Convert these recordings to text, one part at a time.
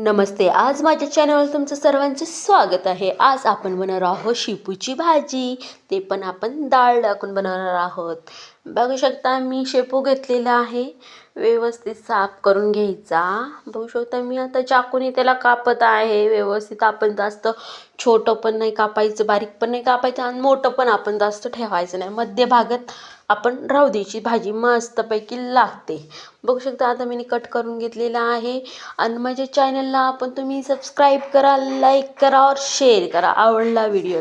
नमस्ते आज माझ्या चॅनलवर तुमचं सर्वांचे स्वागत आहे. आज आपण बनवणार आहोत शेपूची भाजी. ते पण आपण डाळ टाकून बनवणार आहोत. बघू शकता मी शेपू घेतलेला आहे. व्यवस्थित साफ करून घ्यायचा. बघू शकता मी आता चाकूने त्याला कापत आहे. व्यवस्थित आपण जास्त छोटं पण नाही कापायचं बारीक पण नाही कापायचं आणि मोठं पण आपण जास्त ठेवायचं नाही. मध्यभागात आपण राहू द्यायची भाजी मस्तपैकी लागते. बघू शकता आता मी कट करून घेतलेला आहे. आणि माझ्या चॅनलला आपण तुम्ही सबस्क्राईब करा लाईक करा और शेअर करा. आवडला व्हिडिओ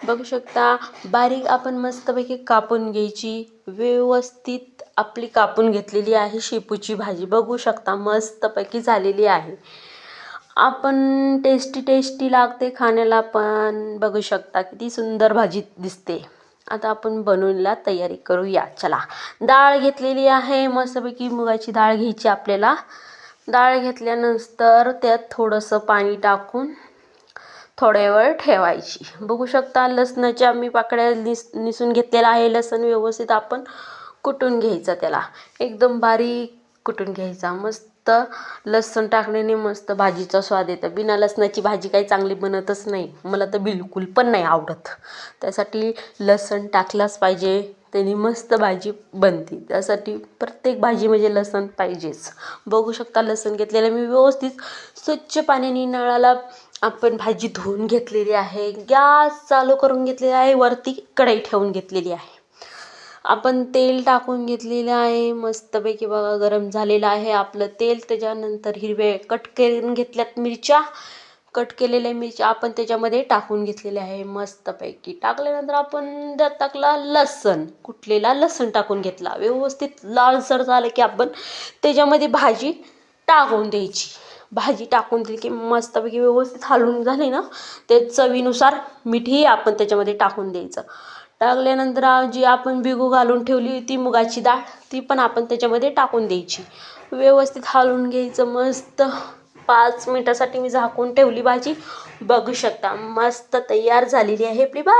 बघू शकता बारीक आपण मस्तपैकी कापून घ्यायची व्यवस्थित आपली कापून घेतलेली आहे शेपूची भाजी. बघू शकता मस्तपैकी झालेली आहे. आपण टेस्टी टेस्टी लागते खाण्याला पण बघू शकता किती सुंदर भाजी दिसते. आता आपण बनवूनला तयारी करूया. चला डाळ घेतलेली आहे. मस्तपैकी मुगाची डाळ घ्यायची आपल्याला. डाळ घेतल्यानंतर त्यात थोडंसं पाणी टाकून थोड्या वेळ ठेवायची. बघू शकता लसणाच्या मी पाकळ्या निस निसून घेतलेला आहे. लसण व्यवस्थित आपण कुटून घ्यायचा त्याला. एकदम बारीक कुटून घ्यायचा. मस्त लसण टाकण्याने मस्त भाजीचा स्वाद येतं. बिना लसणाची भाजी काही चांगली बनतच नाही. मला तर बिलकुल पण नाही आवडत. त्यासाठी लसण टाकलाच पाहिजे. त्यांनी मस्त भाजी बनते. त्यासाठी प्रत्येक भाजी म्हणजे लसण पाहिजेच. बघू शकता लसण घेतलेलं मी व्यवस्थित स्वच्छ पाण्याने नळाला आपण भाजी धुवून घेतलेली आहे गॅस चालू करून घेतलेला आहे वरती कढई ठेवून घेतलेली आहे. आपण तेल टाकून घेतलेलं आहे मस्तपैकी बघा गरम झालेलं आहे. आपलं तेल त्याच्यानंतर हिरवे कट करून घेतल्यात मिरच्या. कट केलेल्या मिरच्या आपण त्याच्यामध्ये टाकून घेतलेल्या आहे मस्तपैकी. टाकल्यानंतर आपण त्यात टाकला लसण. कुठलेला लसण टाकून घेतला. व्यवस्थित लालसर झालं की आपण त्याच्यामध्ये भाजी टाकून द्यायची. भाजी टाकून दिली की मस्तपैकी व्यवस्थित हलवून झाली ना ते चवीनुसार मीठही आपण त्याच्यामध्ये टाकून द्यायचं. टाकल्यानंतर जी आपण बिगू घालून ठेवली होती मुगाची डाळ ती पण आपण त्याच्यामध्ये टाकून द्यायची. व्यवस्थित हलवून घ्यायचं मस्त पाच मिनटासाठी मी झाकून ठेवली भाजी. बघू शकता मस्त तयार झालेली आहे आपली भाजी.